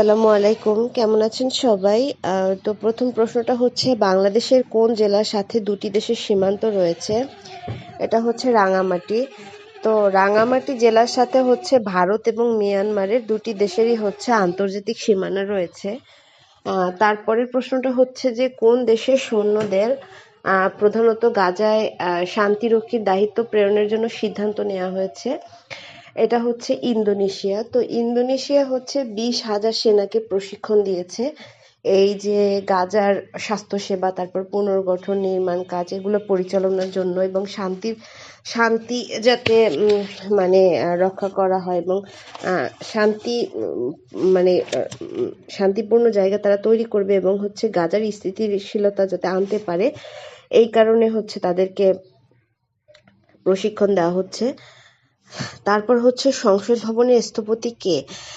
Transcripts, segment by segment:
আসসালামু আলাইকুম। কেমন আছেন সবাই? তো প্রথম প্রশ্নটা হচ্ছে, বাংলাদেশের কোন জেলার সাথে দুটি দেশের সীমান্ত রয়েছে? এটা হচ্ছে রাঙামাটি। তো রাঙামাটি জেলার সাথে হচ্ছে ভারত এবং মিয়ানমারের দুটি দেশেরই হচ্ছে আন্তর্জাতিক সীমানা রয়েছে। তারপরের প্রশ্নটা হচ্ছে যে, কোন দেশের সৈন্যদের প্রধানত গাজায় শান্তিরক্ষীর দায়িত্ব প্রেরণের জন্য সিদ্ধান্ত নেওয়া হয়েছে? এটা হচ্ছে ইন্দোনেশিয়া। তো ইন্দোনেশিয়া হচ্ছে বিশ হাজার সেনাকে প্রশিক্ষণ দিয়েছে। এই যে গাজার স্বাস্থ্যসেবা, তারপর পুনর্গঠন, নির্মাণ কাজ, এগুলো পরিচালনার জন্য এবং শান্তির শান্তি যাতে মানে রক্ষা করা হয় এবং শান্তি মানে শান্তিপূর্ণ জায়গা তারা তৈরি করবে এবং হচ্ছে গাজার স্থিতিশীলতা যাতে আনতে পারে। এই কারণে হচ্ছে তাদেরকে প্রশিক্ষণ দেওয়া হচ্ছে। তারপর হচ্ছে সংসদ ভবনের স্থপতি কে?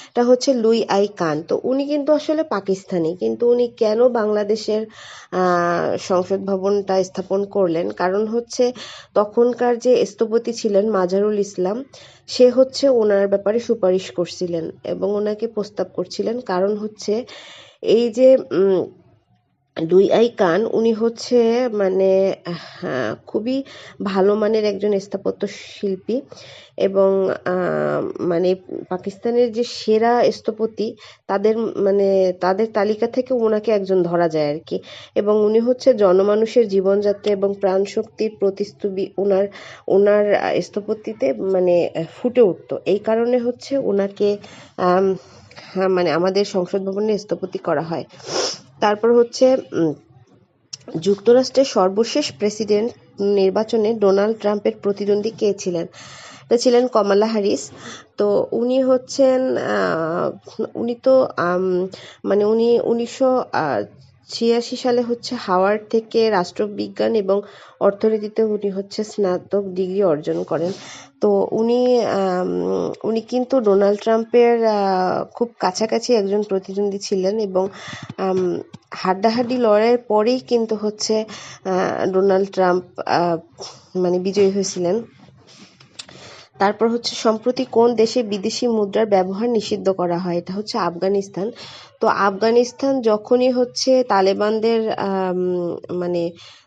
এটা হচ্ছে লুই আই কান। তো উনি কিন্তু আসলে পাকিস্তানি, কিন্তু উনি কেন বাংলাদেশের সংসদ ভবনটা স্থাপন করলেন? কারণ হচ্ছে তখনকার যে স্থপতি ছিলেন মাজারুল ইসলাম, সে হচ্ছে ওনার ব্যাপারে সুপারিশ করছিলেন এবং ওনাকে প্রস্তাব করছিলেন। কারণ হচ্ছে এই যে লুই আই কান উনি হচ্ছে মানে খুবই ভালো মানের একজন স্থাপত্য শিল্পী এবং মানে পাকিস্তানের যে সেরা স্থপতি তাদের মানে তাদের তালিকা থেকে ওনাকে একজন ধরা যায় আর কি। এবং উনি হচ্ছে জনমানুষের জীবনযাত্রা এবং প্রাণশক্তির প্রতিস্তুবি ওনার ওনার স্থপতিতে মানে ফুটে উঠতো। এই কারণে হচ্ছে ওনাকে হ্যাঁ, মানে আমাদের সংসদ ভবনে স্থপতি করা হয়। তারপর হচ্ছে যুক্তরাষ্ট্রের সর্বশেষ প্রেসিডেন্ট নির্বাচনে ডোনাল্ড ট্রাম্পের প্রতিদ্বন্দ্বী কে ছিলেন? এটা ছিলেন কমলা হ্যারিস তো উনি হচ্ছেন উনি তো মানে উনি উনিশশো ছিয়াশি সালে হচ্ছে হাওয়ার্ড থেকে রাষ্ট্রবিজ্ঞান এবং অর্থনীতিতে উনি হচ্ছে স্নাতক ডিগ্রি অর্জন করেন। তো উনি উনি কিন্তু ডোনাল্ড ট্রাম্পের খুব কাছাকাছি একজন প্রতিদ্বন্দ্বী ছিলেন এবং হাড্ডাহাড্ডি লড়াইয়ের পরেই কিন্তু হচ্ছে ডোনাল্ড ট্রাম্প মানে বিজয়ী হয়েছিলেন। তারপর হচ্ছে সম্প্রতি কোন দেশে বিদেশি মুদ্রার ব্যবহার নিষিদ্ধ করা হয়? এটা হচ্ছে আফগানিস্তান। তো আফগানিস্তান যখনই হচ্ছে তালেবানদের মানে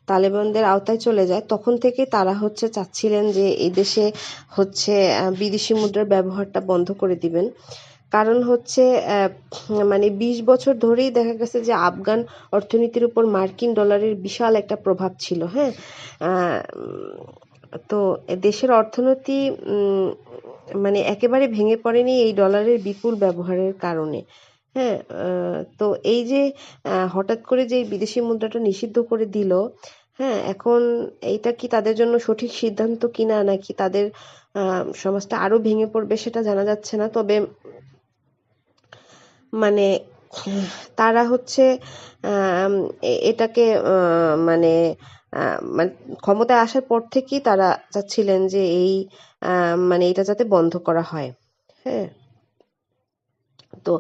তালেবানদের আওতায় চলে যায়, তখন থেকে তারা হচ্ছে চাচ্ছিলেন যে এই দেশে হচ্ছে বিদেশি মুদ্রার ব্যবহারটা বন্ধ করে দিবেন। কারণ হচ্ছে মানে বিশ বছর ধরেই দেখা গেছে যে আফগান অর্থনীতির উপর মার্কিন ডলারের বিশাল একটা প্রভাব ছিল হ্যাঁ? তো দেশের অর্থনীতি মানে একেবারে ভেঙে পড়েনি এই ডলারের বিপুল ব্যবহারের কারণে। হ্যাঁ তো এই যে হঠাৎ করে যে বিদেশি মুদ্রাটা নিষিদ্ধ করে দিল হ্যাঁ এখন এইটা কি তাদের জন্য সঠিক সিদ্ধান্ত কিনা, নাকি তাদের সমাজটা আরও ভেঙে পড়বে সেটা জানা যাচ্ছে না। তবে মানে তারা হচ্ছে এটাকে মানে মানে ক্ষমতায় আসার পর থেকেই তারা চাচ্ছিলেন যে এই মানে এটা যাতে বন্ধ করা হয়। হ্যাঁ। তো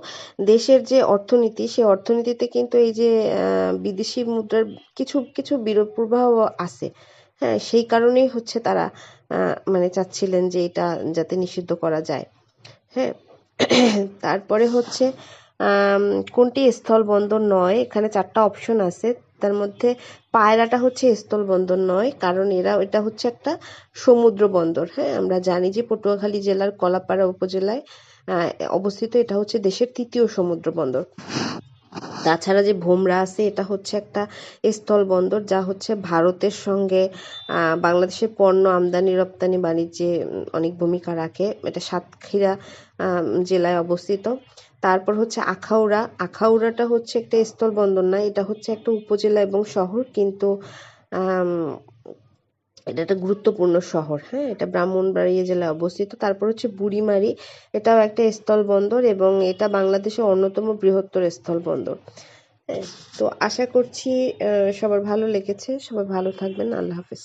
দেশের যে অর্থনীতি সেই অর্থনীতিতে কিন্তু এই যে বিদেশি মুদ্রার কিছু কিছু বিরূপ প্রভাব আছে। হ্যাঁ সেই কারণেই হচ্ছে তারা মানে চাচ্ছিলেন যে এটা যাতে নিষিদ্ধ করা যায়। হ্যাঁ। তারপরে হচ্ছে কোনটি স্থল বন্দর নয়? এখানে চারটা অপশন আছে। তার মধ্যে পায়রাটা হচ্ছে স্থল বন্দর নয়, কারণ এরা, এটা হচ্ছে একটা সমুদ্র বন্দর হ্যাঁ আমরা জানি যে পটুয়াখালী জেলার কলাপাড়া উপজেলায় অবস্থিত এটা হচ্ছে দেশের তৃতীয় সমুদ্র বন্দর তাছাড়া যে ভোমরা আছে, এটা হচ্ছে একটা স্থল বন্দর যা হচ্ছে ভারতের সঙ্গে বাংলাদেশের পণ্য আমদানি, রপ্তানি, বাণিজ্যে অনেক ভূমিকা রাখে। এটা সাতক্ষীরা জেলায় অবস্থিত। তারপর হচ্ছে আখাউড়া। আখাউড়াটা হচ্ছে একটা স্থল বন্দর না, এটা হচ্ছে একটা উপজেলা এবং শহর। কিন্তু এটা একটা গুরুত্বপূর্ণ শহর হ্যাঁ? এটা ব্রাহ্মণবাড়িয়া জেলায় অবস্থিত। তারপর হচ্ছে বুড়িমারি। এটাও একটা স্থল বন্দর এবং এটা বাংলাদেশের অন্যতম বৃহত্তর স্থল বন্দর হ্যাঁ? তো আশা করছি সবার ভালো লেগেছে। সবাই ভালো থাকবেন। আল্লাহ হাফেজ।